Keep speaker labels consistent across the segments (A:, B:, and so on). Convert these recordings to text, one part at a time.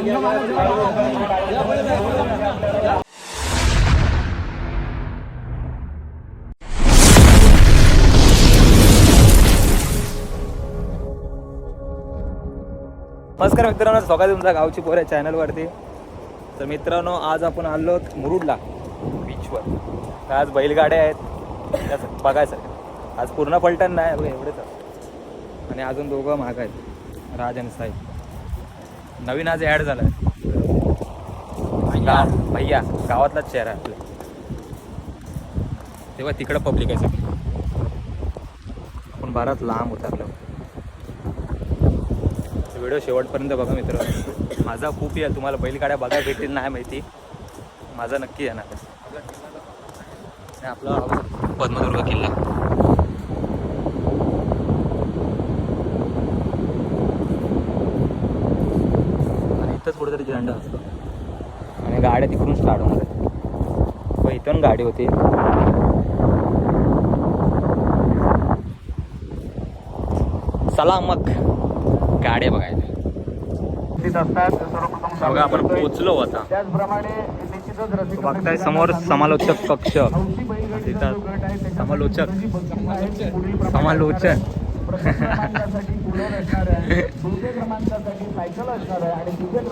A: नमस्कार मित्रांनो स्वागत आहे तुमचा गावची पोर चॅनलवरती. तर मित्रांनो आज आपण आलो मुरुडला बीचवर तर आज बैलगाड्या आहेत. त्याच बघायचं. आज पूर्ण पलटण नाही बघा एवढेच. आणि अजून दोघं महाग आहेत. राज आणि साहेब. नवीन आज ॲड झाला आहे भैया गावातलाच चेहरा. आहे आपला तेव्हा तिकडं पब्लिक आहे सगळी. आपण बराच लांब उतरलो. व्हिडिओ शेवटपर्यंत बघा मित्र. माझा खूप आहे. तुम्हाला बैलगाड्या बघायला भेटतील नाही माहिती? माझा नक्की येणार आपला पद्मदुर्ग किल्ला आणि असतो. आणि गाड्या तिकडून स्टार्ट होणार आहेत. व इथून गाडी होती. चला मग. गाड्या बघायला. बघा आपण पोचलो आता.
B: त्याचप्रमाणे निश्चितच रसिक
A: बघताय समोर समालोचक कक्ष. तिथं समालोचक. समालोचक.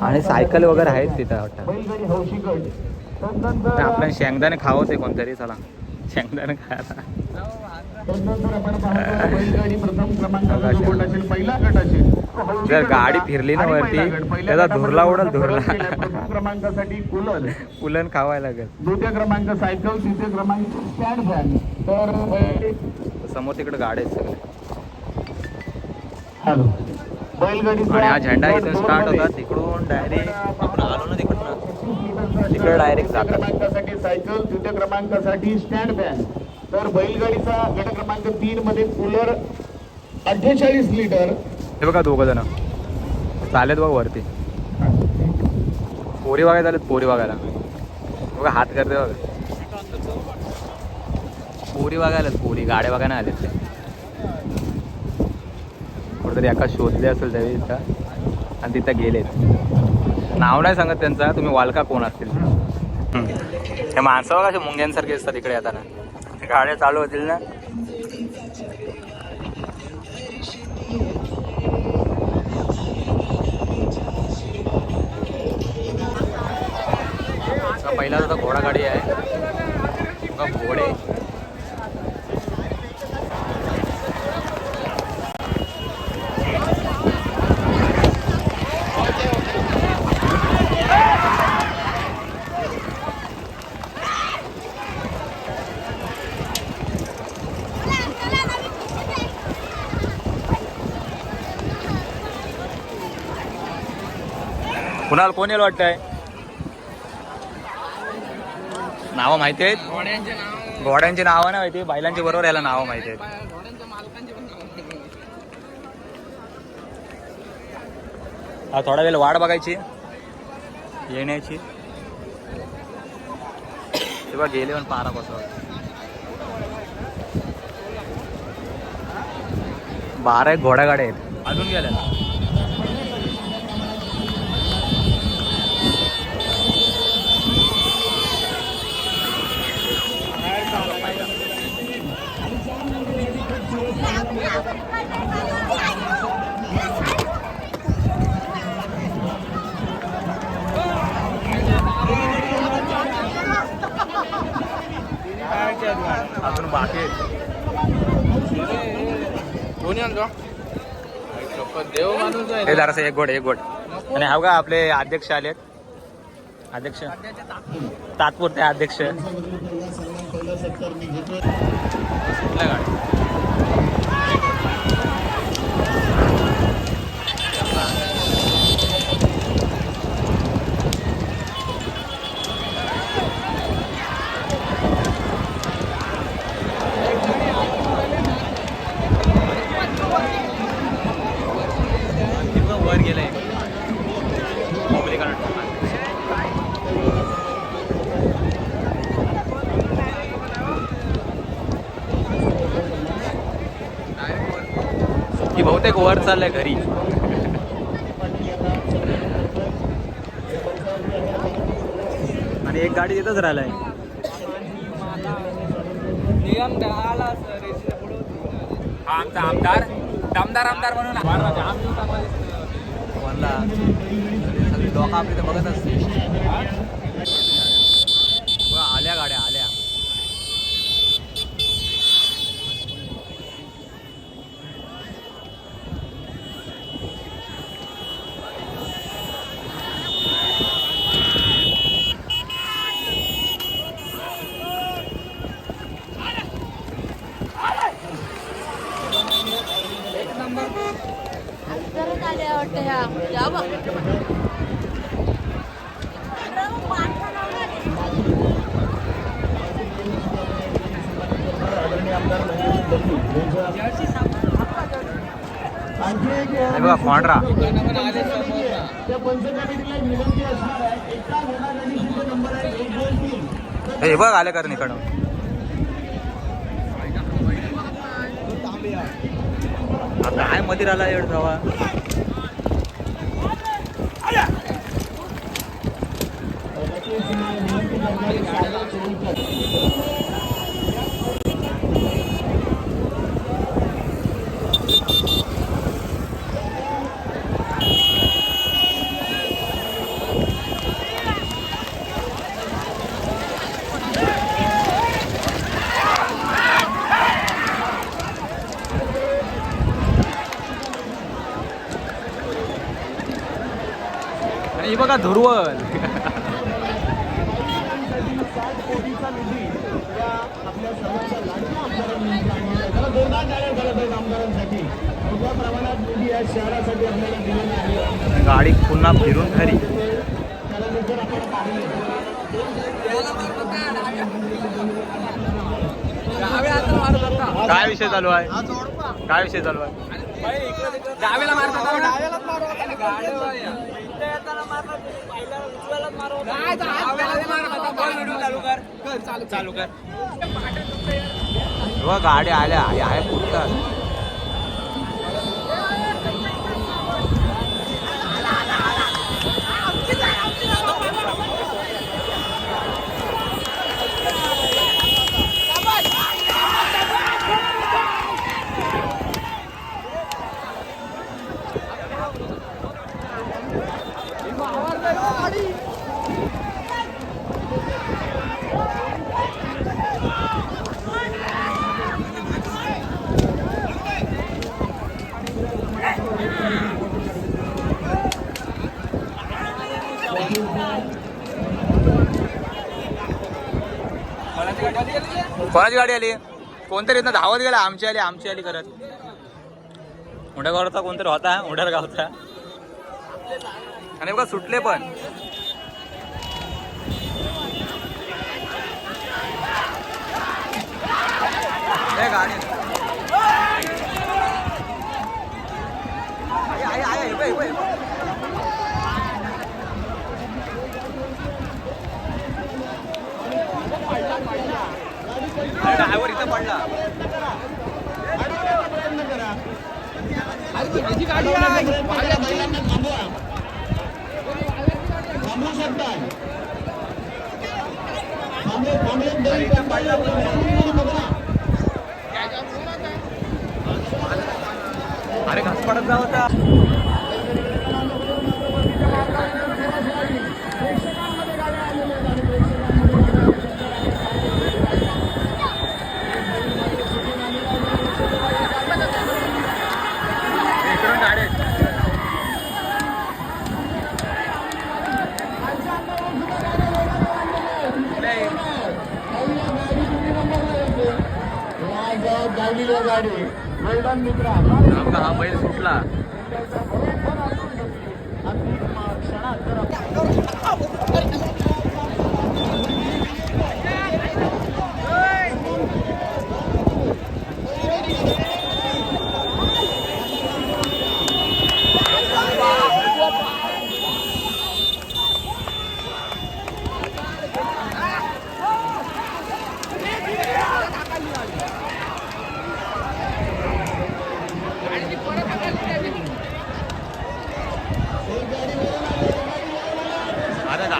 A: आणि सायकल वगैरे आहेत तिथं वाटतं आपल्या शेंगदाणे खावं ते कोणतरी चला. शेंगदाणे खायला.
B: आपण
A: जर गाडी. फिरली ना वरती, त्याचा धुरला उडल, धुरला.
B: क्रमांकासाठी कुलर
A: पुलन खावायला लागेल.
B: द्वितीय क्रमांक सायकल तृतीय क्रमांक तर
A: समोर तिकडे गाड्या आहेत सगळे.
B: हॅलो.
A: आणि हा झेंडा इथून स्टार्ट. होता. तिकडून डायरेक्ट आपण आलो ना तिकडून.
B: तिकडे
A: direct जातात.
B: क्रमांकासाठी सायकल तृतीय क्रमांकासाठी स्टँड फॅन तर बैलगाडीचा गट क्रमांक तीन मध्ये कूलर अठ्ठेचाळीस लिटर
A: हे बघा दोघं जण. चालेत बघ वरती. पोरी बघायला आलेत पोरी बघायला. बघा हात करते बघा. पोरी बघायला पोरी गाड्या बघायला आलेत कुठेतरी एका शोधले असेल त्यावेळी इथं. आणि तिथं गेलेत. नाव नाही सांगत त्यांचा. तुम्ही वालका कोण असतील. हे माणसं बघा मुंग्यांसारखे असतात इकडे येताना. गाड्या चालू होतील ना. पहिला आता घोडा गाडी आहे घोडे. कुणाला कोण येईल वाटतंय? नावं माहिती आहेत? घोड्यांची नावं. नाही माहिती बैलांची बरोबर याला नावं माहिती आहेत. हा थोडा वेळ वाट बघायची येण्याची. तेव्हा गेले पण पारा कसं बारा एक घोडा गाड्या आहेत. अजून गेल्या. अजून बाकी आहेत. हे जरासं एक गोड एक गोड. आणि हा का आपले अध्यक्ष आलेत? अध्यक्ष? तात्पुरते अध्यक्ष. कुठल्या गाडी? बहुतेक वर चाललाय घरी. आणि एक गाडी येतच राहिलाय.
C: नियम हा आमचा आमदार. दमदार आमदार म्हणून.
A: म्हणला सगळी लोक आपली तर बघत असते हे बघा
B: तीन
A: हे बघ आले कारण इकडं आता काय मध्ये राहिला एवढ धावा
B: दिलेला आहे
A: गाडी पुन्हा फिरून
B: पाहिलं
A: काय विषय चालू आहे? काय विषय चालू आहे?
C: डावेला चालू कर.
A: हे गाड्या आल्या आहे आहे कोणाची गाडी आली? कोणतरी इथनं धावत गेला आमची आली आमची आली करत उड्या गावचा कोणतरी होता? उड्या गावचा आणि बघा सुटले पण. गाडी. आहे, आहे, आहे, हे बघ, हे बघ, हे बघ. अरे, ड्रायव्हर इथं पडला.
B: अडवण्याचा शकता
A: अरे घास पडत जा होता इकडून गाडी आहे. नाही.
B: आज गाडीला गाडी. वेल्डन मित्रा
A: हा बैल सुटला.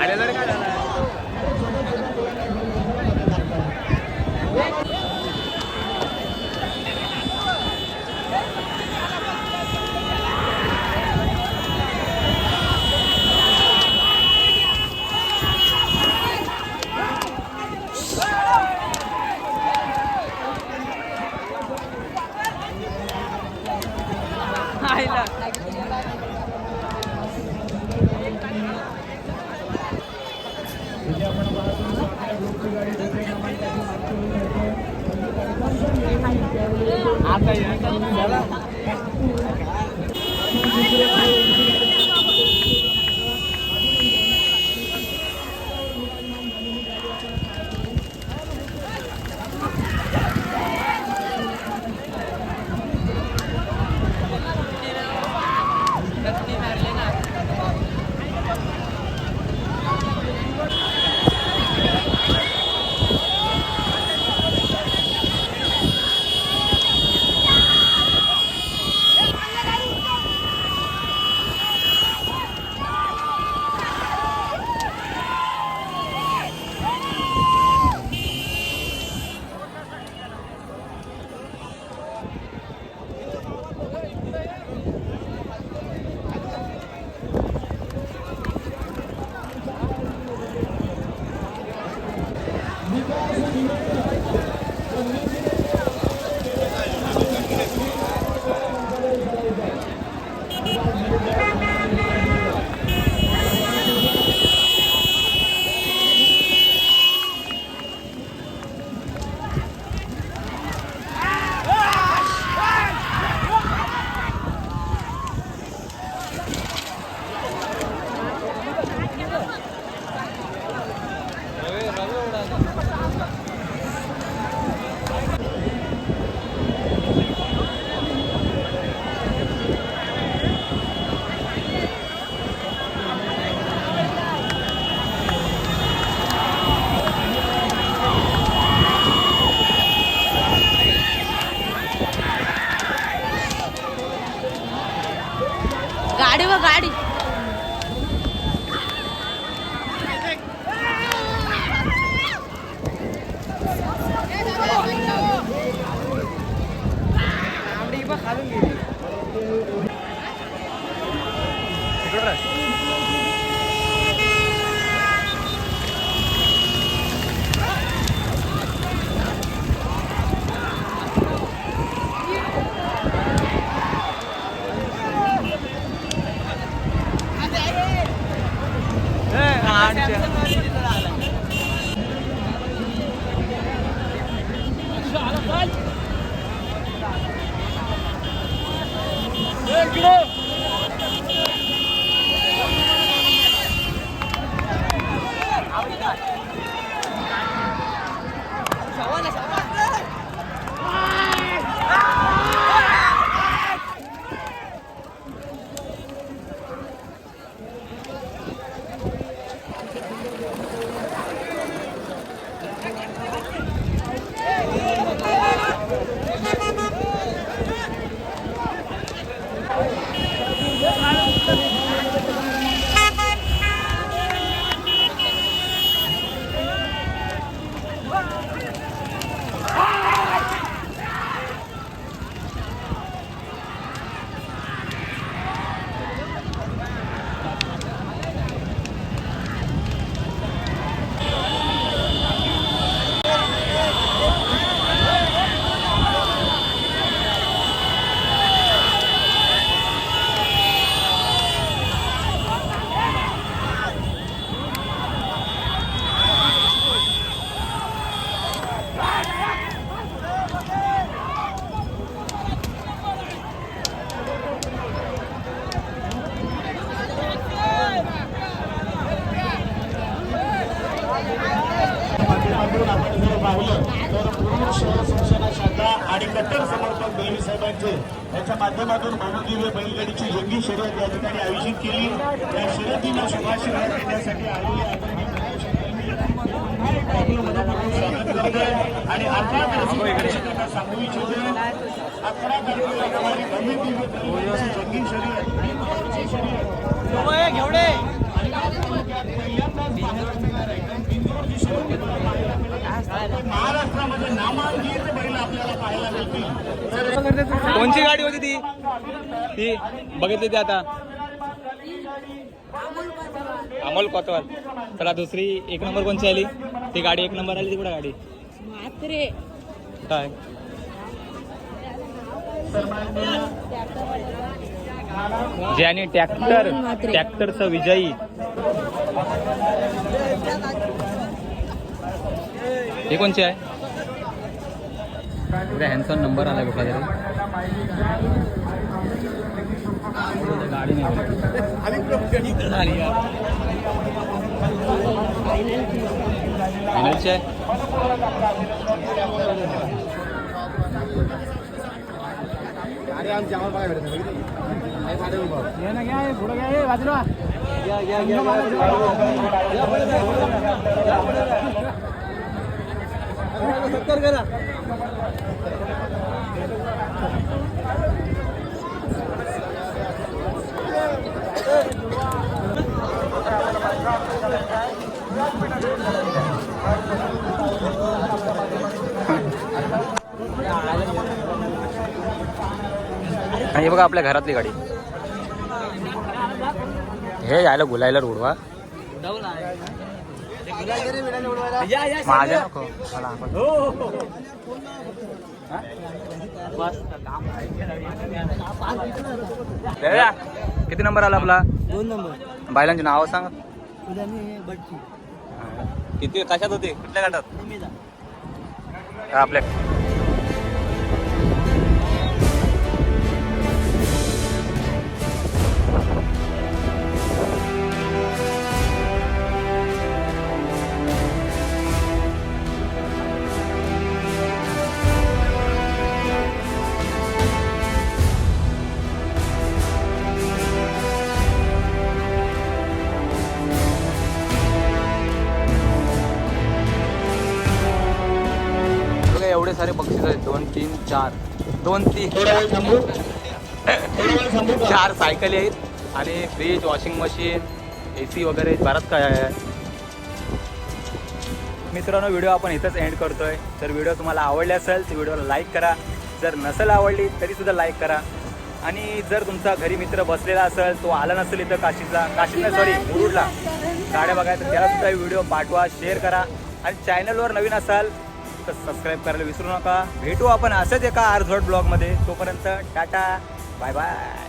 B: ¡Ah, la larga!
C: इथे आपण पाहतो आपल्या ग्रुपची गाडी दुसऱ्या क्रमांकाची मागची
B: पाहिलं तर पूर्ण शहर शिक्षण शाखा आणि कट्टर समर्थक बेळवी साहेबांचे याच्या माध्यमातून भव्यदिव्य बैलगाडीची योग्य शर्यत या ठिकाणी आयोजित केली. या शर्यतीला शुभाशिवाय देण्यासाठी आलेले आणि अकरा तारखेला सांगू इच्छितो अकरा तारखेला होणारी भव्यदिव्य बैलगाडीची जंगी शर्यत. घेवडे शर्यत पहिल्यांदाच पाहायला मिळणार आहे. कारण बिंदूरची शर्यत पाहायला मिळेल. महाराष्ट्रामध्ये नामांकित बैल आपल्याला पाहायला मिळतील.
A: कोणची गाडी होती ती? ती बघितली ती आता. अमोल कोतवाल. चला दुसरी एक नंबर कोणची आली? ती गाडी एक नंबर आली ती कुठे गाडी? काय? जे आणि ट्रॅक्टर ट्रॅक्टरचा विजयी. हे कोणचे आहे ह्यांचा नंबर आला कुठला तरी गाडी नाही फायनलचे आहे आणि हे बघा आपल्या घरातली गाडी. हे यायला गुलायला रोडवा माझ्या नको. मला आपण. दादा, किती नंबर आला आपला?
D: दोन नंबर.
A: बायलांची नाव सांग. किती? कशात होते? कुठल्या गटात? हा, आपल्या एवढे सारे बक्षीस आहेत. दोन तीन चार. दोन तीन? चार सायकली आहेत आणि fridge washing machine A C वगैरे बराच काय आहे. मित्रांनो व्हिडिओ आपण इथंच एंड करतोय. तर व्हिडिओ तुम्हाला आवडले असेल तर व्हिडिओला लाईक करा. जर नसेल आवडली तरी सुद्धा लाईक करा. आणि जर तुमचा घरी मित्र बसलेला असेल तो आला नसेल इथं काशीचा काशीला सॉरी मुरुडला. गाड्या बघायला तर त्याला सुद्धा व्हिडिओ पाठवा शेअर करा. आणि चॅनलवर नवीन असाल तर सबस्क्राईब करायला विसरू नका. भेटू आपण असंच एका अर्धवट ब्लॉगमध्ये तोपर्यंत टाटा. Bye bye